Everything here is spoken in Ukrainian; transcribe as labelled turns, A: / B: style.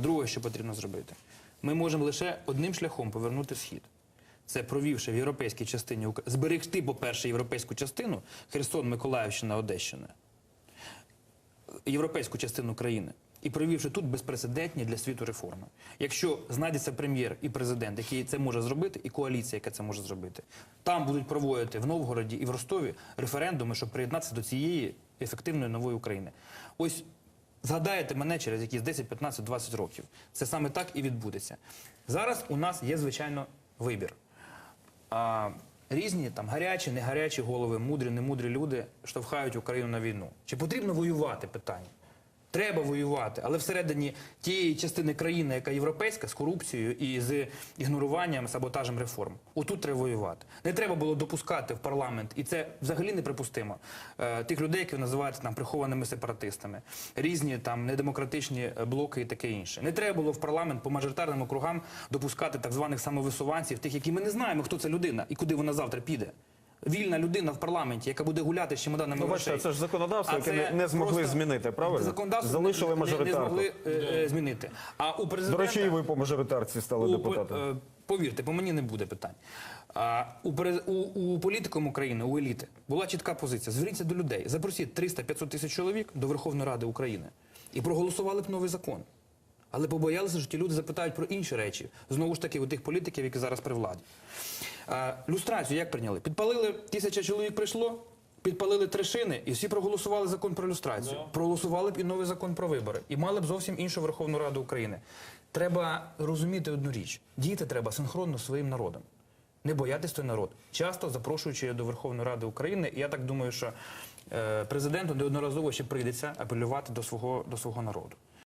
A: Друге, що потрібно зробити, ми можемо лише одним шляхом повернути схід. Це провівши в європейській частині зберегти, по-перше, європейську частину Херсон, Миколаївщина, Одещина, європейську частину країни. І провівши тут безпрецедентні для світу реформи. Якщо знайдеться прем'єр і президент, який це може зробити, і коаліція, яка це може зробити, там будуть проводити в Новгороді і в Ростові референдуми, щоб приєднатися до цієї ефективної нової України. Ось згадаєте мене через якісь 10, 15, 20 років. Це саме так і відбудеться. Зараз у нас є, звичайно, вибір. А, різні там гарячі, не гарячі голови, мудрі, не мудрі люди штовхають Україну на війну. Чи потрібно воювати? Питання. Треба воювати, але всередині тієї частини країни, яка європейська, з корупцією і з ігноруванням, саботажем реформ. Отут треба воювати. Не треба було допускати в парламент, і це взагалі неприпустимо. е, Тих людей, які ви називаєте там прихованими сепаратистами, різні там недемократичні блоки і таке інше. Не треба було в парламент по мажоритарним округам допускати так званих самовисуванців, тих, які ми не знаємо, хто це людина і куди вона завтра піде. Вільна людина в парламенті, яка буде гуляти з чемоданами
B: Ну, бачите,
A: грошей.
B: це ж законодавство,
A: А
B: яке
A: це
B: не, змогли
A: просто
B: змінити, правильно?
A: Законодавство
B: Залишили
A: не, не, не
B: мажоритарку.
A: змогли е, е, змінити. А у
B: До
A: президента
B: речі, і ви по мажоритарці стали
A: у,
B: депутатом.
A: е, повірте, по мені не буде питань. А, у, перез- у, у політикум України, у еліти була чітка позиція. Зверніться до людей, запросіть 300-500 тисяч чоловік до Верховної Ради України і проголосували б новий закон. Але побоялися, що ті люди запитають про інші речі. Знову ж таки, у тих політиків, які зараз при владі. А, люстрацію як прийняли? Підпалили, тисяча чоловік прийшло, підпалили три шини, і всі проголосували закон про люстрацію. Проголосували б і новий закон про вибори. І мали б зовсім іншу Верховну Раду України. Треба розуміти одну річ: діяти треба синхронно з своїм народом. Не боятись той народ, часто запрошуючи до Верховної Ради України. І я так думаю, що е, президенту неодноразово ще прийдеться апелювати до свого, до свого народу.